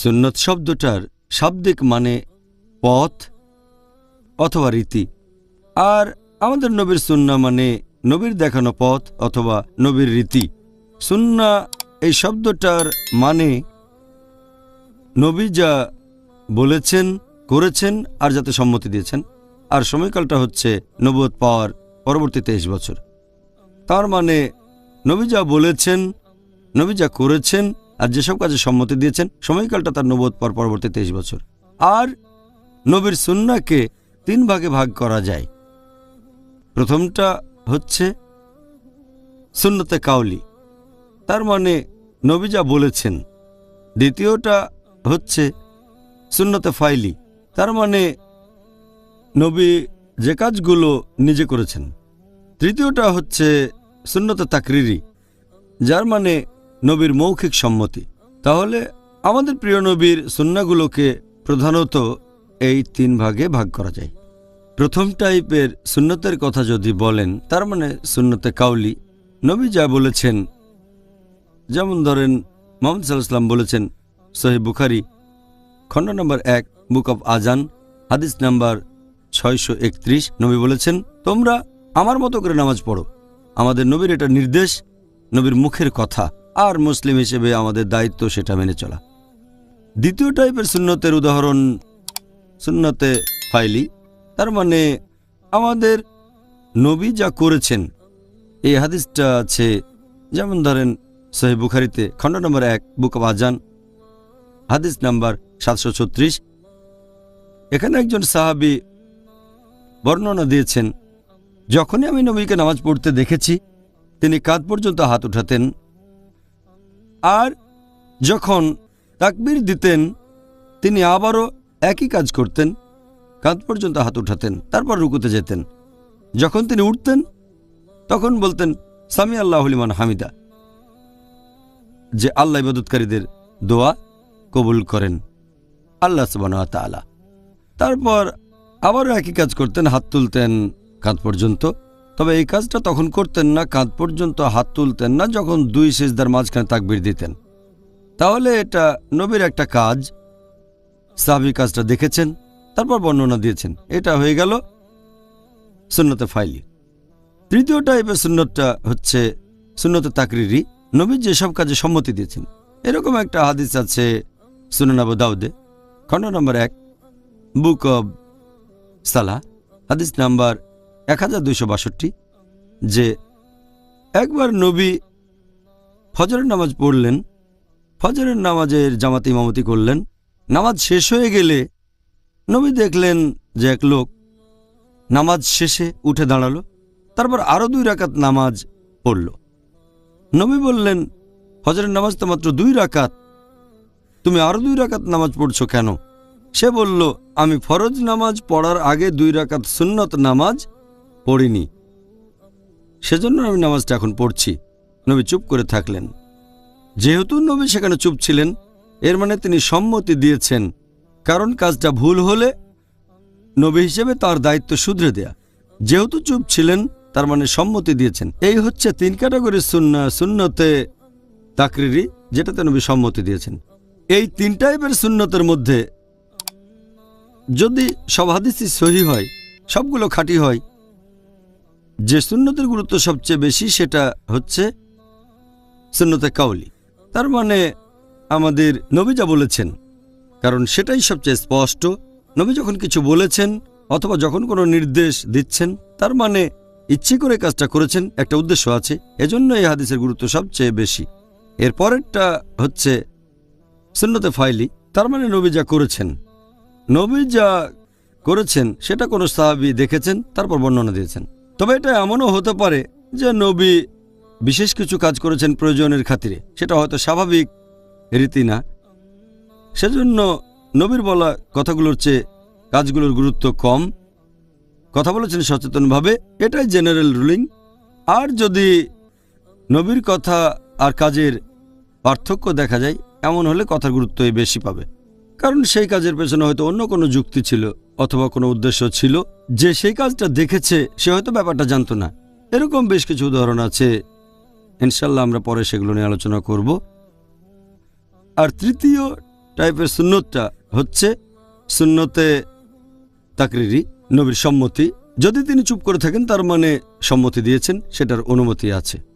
সুন্নত শব্দটার শাব্দিক মানে পথ অথবা রীতি। আর আমাদের নবীর সুন্না মানে নবীর দেখানো পথ অথবা নবীর রীতি। সুন্না এই শব্দটার মানে নবী যা বলেছেন, করেছেন আর যাতে সম্মতি দিয়েছেন। আর সময়কালটা হচ্ছে নবুয়ত পাওয়ার পরবর্তী তেইশ বছর। তার মানে নবী যা বলেছেন, নবী যা করেছেন আর যেসব কাজে সম্মতি দিয়েছেন, সময়কালটা তার নবোধ পাওয়ার পরবর্তী তেইশ বছর। আর নবীর সুন্নাকে তিন ভাগে ভাগ করা যায়। প্রথমটা হচ্ছে সুন্নতে কাউলি। তার মানে নবী যা বলেছেন। দ্বিতীয়টা হচ্ছে সুন্নতে ফাইলি। তার মানে নবী যে কাজগুলো নিজে করেছেন। তৃতীয়টা হচ্ছে সুন্নতে তাকরিরি। যার মানে নবীর মৌখিক সম্মতি। তাহলে আমাদের প্রিয় নবীর সুন্নাগুলোকে প্রধানত এই তিন ভাগে ভাগ করা যায়। প্রথম টাইপের সুন্নতের কথা যদি বলেন, তার মানে সুন্নতে কাউলি। নবী যা বলেছেন, যেমন ধরেন মোহাম্মদ সাল্লাম বলেছেন সহি বুখারি, খণ্ড নম্বর এক, বুক অব আজান হাদিস নাম্বার ছয়শো একত্রিশ, নবী বলেছেন, তোমরা আমার মতো করে নামাজ পড়ো। আমাদের নবীর এটা নির্দেশ, নবীর মুখের কথা। আর মুসলিম হিসেবে আমাদের দায়িত্ব সেটা মেনে চলা। দ্বিতীয় টাইপের সুন্নতের উদাহরণ সুন্নতে ফাইলি। তার মানে আমাদের নবী যা করেছেন, এই হাদিসটা আছে, যেমন ধরেন সহি বুখারিতে, খণ্ড নম্বর এক, বুক অব আজান হাদিস নাম্বার সাতশো ছত্রিশ। এখানে একজন সাহাবি বর্ণনা দিয়েছেন, যখনই আমি নবীকে নামাজ পড়তে দেখেছি, তিনি কাঁধ পর্যন্ত হাত উঠাতেন আর যখন তাকবির দিতেন, তিনি আবারও একই কাজ করতেন, কাঁধ পর্যন্ত হাত উঠাতেন, তারপর রুকুতে যেতেন। যখন তিনি উঠতেন, তখন বলতেন, সামি আল্লাহ হলিমান হামিদা। যে আল্লাহ ইবাদতকারীদের দোয়া কবুল করেন, আল্লাহ সুবান তারপর আবারও একই কাজ করতেন, হাত তুলতেন, কাঁধ পর্যন্ত। তবে এই কাজটা তখন করতেন না, কাঁধ পর্যন্ত হাত তুলতেন না, যখন দুই সেজদার মাঝখানে তাকবির দিতেন। তাহলে এটা নবীর একটা কাজ। সাহাবি কাজটা দেখেছেন, তারপর বর্ণনা দিয়েছেন। এটা হয়ে গেল সুন্নতে ফাইলি। তৃতীয় টাইপের সুন্নতটা হচ্ছে সুন্নতে তাকরিরি নবী যেসব কাজে সম্মতি দিয়েছেন। এরকম একটা হাদিস আছে সুনানাবু দাউদে, খণ্ড নম্বর এক, বুক অব সালাহ, হাদিস নাম্বার এক হাজার দুইশো বাষট্টি, যে একবার নবী ফজরের নামাজ পড়লেন, ফজরের নামাজের জামাতে ইমামতি করলেন, নামাজ শেষ হয়ে গেলে নবী দেখলেন যে এক লোক নামাজ শেষে উঠে দাঁড়াল, তারপর আরও দুই রাকাত নামাজ পড়ল। নবী বললেন, ফজরের নামাজ তো মাত্র দুই রাকাত, তুমি আরও দুই রাকাত নামাজ পড়ছো কেন? সে বলল, আমি ফরজ নামাজ পড়ার আগে দুই রাকাত সুন্নত নামাজ পড়িনি। সেজন্য আমি নামাজটা এখন পড়ছি। নবী চুপ করে থাকলেন। যেহেতু নবী সেখানে চুপ ছিলেন, এর মানে তিনি সম্মতি দিয়েছেন, কারণ কাজটা ভুল হলে নবী হিসেবে তার দায়িত্ব শুধরে দেয়া। যেহেতু চুপ ছিলেন, তার মানে সম্মতি দিয়েছেন। এই হচ্ছে তিন ক্যাটাগরির সুন্না, সুন্নতে তাকরিরি, যেটাতে নবী সম্মতি দিয়েছেন। এই তিন টাইপের সুন্নতের মধ্যে যদি সব হাদিসই সহি হয়, সবগুলো খাঁটি হয় যে সুন্নতের গুরুত্ব সবচেয়ে বেশি সেটা হচ্ছে সুন্নতে কাউলি। তার মানে আমাদের নবী যা বলেছেন, কারণ সেটাই সবচেয়ে স্পষ্ট। নবী যখন কিছু বলেছেন অথবা যখন কোনো নির্দেশ দিচ্ছেন, তার মানে ইচ্ছে করে কাজটা করেছেন, একটা উদ্দেশ্য আছে। এজন্য এই হাদিসের গুরুত্ব সবচেয়ে বেশি। এর পরেরটা হচ্ছে সুন্নতে ফাইলি। তার মানে নবী যা করেছেন। নবী যা করেছেন, সেটা কোনো সাহাবি দেখেছেন, তারপর বর্ণনা দিয়েছেন। তবে এটা এমনও হতে পারে যে নবী বিশেষ কিছু কাজ করেছেন প্রয়োজনের খাতিরে। সেটা হয়তো স্বাভাবিক রীতি না। সেজন্য নবীর বলা কথাগুলোর চেয়ে কাজগুলোর গুরুত্ব কম। কথা বলেছেন সচেতনভাবে, এটাই জেনারেল রুলিং। আর যদি নবীর কথা আর কাজের পার্থক্য দেখা যায়, এমন হলে কথার গুরুত্বই বেশি পাবে। কারণ সেই কাজের পেছনে হয়তো অন্য কোনো যুক্তি ছিল অথবা কোনো উদ্দেশ্য ছিল। যে সেই কাজটা দেখেছে, সে হয়তো ব্যাপারটা জানতো না। এরকম বেশ কিছু উদাহরণ আছে। ইনশাল্লাহ আমরা পরে সেগুলো নিয়ে আলোচনা করব। আর তৃতীয় টাইপের সুন্নতটা হচ্ছে সুন্নতে তাকরিরি, নবীর সম্মতি। যদি তিনি চুপ করে থাকেন, তার মানে সম্মতি দিয়েছেন, সেটার অনুমতি আছে।